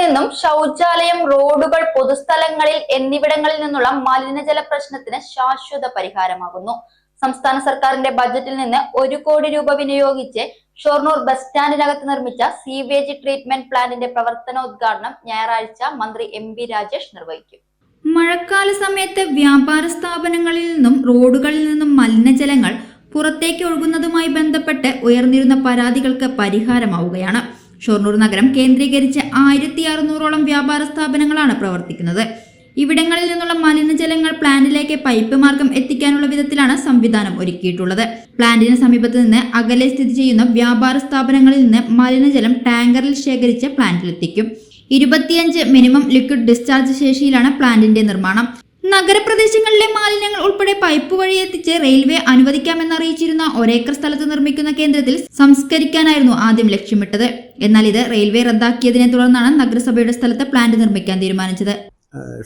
നിന്നും ശൗചാലയം റോഡുകൾ പൊതുസ്ഥലങ്ങളിൽ എന്നിവിടങ്ങളിൽ നിന്നുള്ള മലിനജല പ്രശ്നത്തിന് ശാശ്വത പരിഹാരമാകുന്നു. സംസ്ഥാന സർക്കാരിന്റെ ബജറ്റിൽ നിന്ന് ഒരു കോടി രൂപ വിനിയോഗിച്ച് ഷൊർണൂർ ബസ് സ്റ്റാൻഡിനകത്ത് നിർമ്മിച്ച സീവേജ് ട്രീറ്റ്മെന്റ് പ്ലാന്റിന്റെ പ്രവർത്തനോദ്ഘാടനം ഞായറാഴ്ച മന്ത്രി എം വി രാജേഷ് നിർവഹിക്കും. മഴക്കാല സമയത്ത് വ്യാപാര സ്ഥാപനങ്ങളിൽ നിന്നും റോഡുകളിൽ നിന്നും മലിനജലങ്ങൾ പുറത്തേക്ക് ഒഴുകുന്നതുമായി ബന്ധപ്പെട്ട് ഉയർന്നിരുന്ന പരാതികൾക്ക് പരിഹാരമാവുകയാണ്. ഷൊർണൂർ നഗരം കേന്ദ്രീകരിച്ച് ആയിരത്തി അറുന്നൂറോളം വ്യാപാര സ്ഥാപനങ്ങളാണ് പ്രവർത്തിക്കുന്നത്. ഇവിടങ്ങളിൽ നിന്നുള്ള മലിനജലങ്ങൾ പ്ലാന്റിലേക്ക് പൈപ്പ് മാർഗം എത്തിക്കാനുള്ള വിധത്തിലാണ് സംവിധാനം ഒരുക്കിയിട്ടുള്ളത്. പ്ലാന്റിന് സമീപത്ത് നിന്ന് അകലെ സ്ഥിതി ചെയ്യുന്ന വ്യാപാര സ്ഥാപനങ്ങളിൽ നിന്ന് മലിനജലം ടാങ്കറിൽ ശേഖരിച്ച് പ്ലാന്റിലെത്തിക്കും. ഇരുപത്തിയഞ്ച് മിനിമം ലിക്വിഡ് ഡിസ്ചാർജ് ശേഷിയിലാണ് പ്ലാന്റിന്റെ നിർമ്മാണം. നഗരപ്രദേശങ്ങളിലെ മാലിന്യങ്ങൾ ഉൾപ്പെടെ പൈപ്പ് വഴി എത്തിച്ച് റെയിൽവേ അനുവദിക്കാമെന്ന് അറിയിച്ചിരുന്ന ഒരേക്കർ സ്ഥലത്ത് നിർമ്മിക്കുന്ന കേന്ദ്രത്തിൽ സംസ്കരിക്കാനായിരുന്നു ആദ്യം ലക്ഷ്യമിട്ടത്. എന്നാൽ ഇത് റെയിൽവേ റദ്ദാക്കിയതിനെ തുടർന്നാണ് നഗരസഭയുടെ സ്ഥലത്ത് പ്ലാന്റ് നിർമ്മിക്കാൻ തീരുമാനിച്ചത്.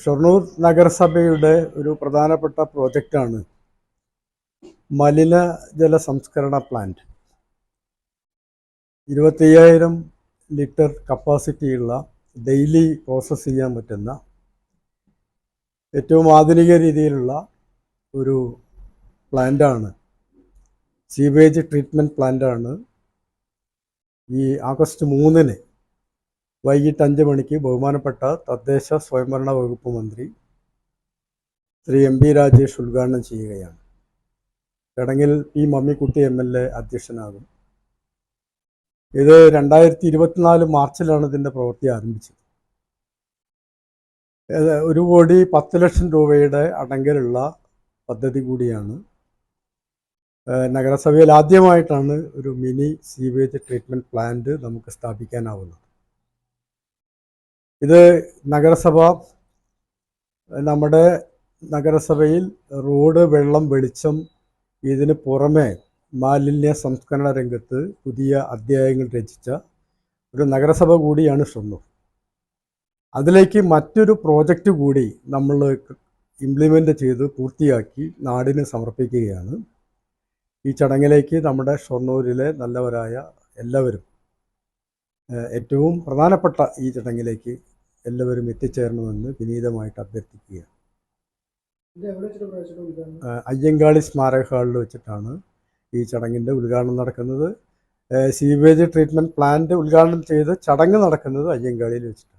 ഷൊർണൂർ നഗരസഭയുടെ ഒരു പ്രധാനപ്പെട്ട പ്രോജക്റ്റാണ് മലിനജല സംസ്കരണ പ്ലാന്റ്. ഇരുപത്തയ്യായിരം ലിറ്റർ കപ്പാസിറ്റിയുള്ള ഡെയിലി പ്രോസസ്സ് ചെയ്യാൻ പറ്റുന്ന ഏറ്റവും ആധുനിക രീതിയിലുള്ള ഒരു പ്ലാന്റാണ്. സീവേജ് ട്രീറ്റ്മെന്റ് പ്ലാന്റാണ്. ഈ ആഗസ്റ്റ് മൂന്നിന് വൈകിട്ട് അഞ്ച് മണിക്ക് ബഹുമാനപ്പെട്ട തദ്ദേശ സ്വയംഭരണ വകുപ്പ് മന്ത്രി ശ്രീ എം രാജേഷ് ഉദ്ഘാടനം ചെയ്യുകയാണ്. ചടങ്ങിൽ P Mammikutty M L A അധ്യക്ഷനാകും. ഇത് രണ്ടായിരത്തി ഇരുപത്തിനാല് മാർച്ചിലാണ് ഇതിന്റെ പ്രവൃത്തി ആരംഭിച്ചത്. ഒരു കോടി പത്ത് ലക്ഷം രൂപയുടെ അടങ്കലുള്ള പദ്ധതി കൂടിയാണ്. നഗരസഭയിൽ ആദ്യമായിട്ടാണ് ഒരു മിനി സീവേജ് ട്രീറ്റ്മെന്റ് പ്ലാന്റ് നമുക്ക് സ്ഥാപിക്കാനാവുന്നത്. ഇത് നഗരസഭ നമ്മുടെ നഗരസഭയിൽ റോഡ് വെള്ളം വെളിച്ചം ഇതിന് പുറമെ മാലിന്യ സംസ്കരണ രംഗത്ത് പുതിയ അധ്യായങ്ങൾ രചിച്ച ഒരു നഗരസഭ കൂടിയാണ് ഷൊർണൂർ. അതിലേക്ക് മറ്റൊരു പ്രോജക്റ്റ് കൂടി നമ്മൾ ഇംപ്ലിമെന്റ് ചെയ്ത് പൂർത്തിയാക്കി നാടിന് സമർപ്പിക്കുകയാണ്. ഈ ചടങ്ങിലേക്ക് നമ്മുടെ ഷൊർണൂരിലെ നല്ലവരായ എല്ലാവരും ഏറ്റവും പ്രധാനപ്പെട്ട ഈ ചടങ്ങിലേക്ക് എല്ലാവരും എത്തിച്ചേരണമെന്ന് വിനീതമായിട്ട് അഭ്യർത്ഥിക്കുകയാണ്. അയ്യങ്കാളി സ്മാരക ഹാളിൽ വെച്ചിട്ടാണ് ഈ ചടങ്ങിന്റെ ഉദ്ഘാടനം നടക്കുന്നത്. സീവേജ് ട്രീറ്റ്മെന്റ് പ്ലാന്റ് ഉദ്ഘാടനം ചെയ്ത് ചടങ്ങ് നടക്കുന്നത് അയ്യങ്കാളിയിൽ വെച്ചിട്ടാണ്.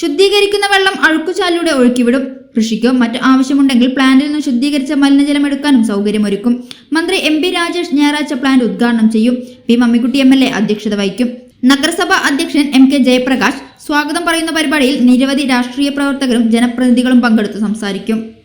ശുദ്ധീകരിക്കുന്ന വെള്ളം അഴുക്കുചാലിലൂടെ ഒഴുക്കിവിടും. കൃഷിക്കോ മറ്റു ആവശ്യമുണ്ടെങ്കിൽ പ്ലാന്റിൽ നിന്ന് ശുദ്ധീകരിച്ച മലിനജലം എടുക്കാനും സൗകര്യമൊരുക്കും. മന്ത്രി എം പി രാജേഷ് ഞായറാഴ്ച പ്ലാന്റ് ഉദ്ഘാടനം ചെയ്യും. P Mammikutty M L A അധ്യക്ഷത വഹിക്കും. നഗരസഭാ അധ്യക്ഷൻ എം കെ ജയപ്രകാശ് സ്വാഗതം പറയുന്ന പരിപാടിയിൽ നിരവധി രാഷ്ട്രീയ പ്രവർത്തകരും ജനപ്രതിനിധികളും പങ്കെടുത്ത് സംസാരിക്കും.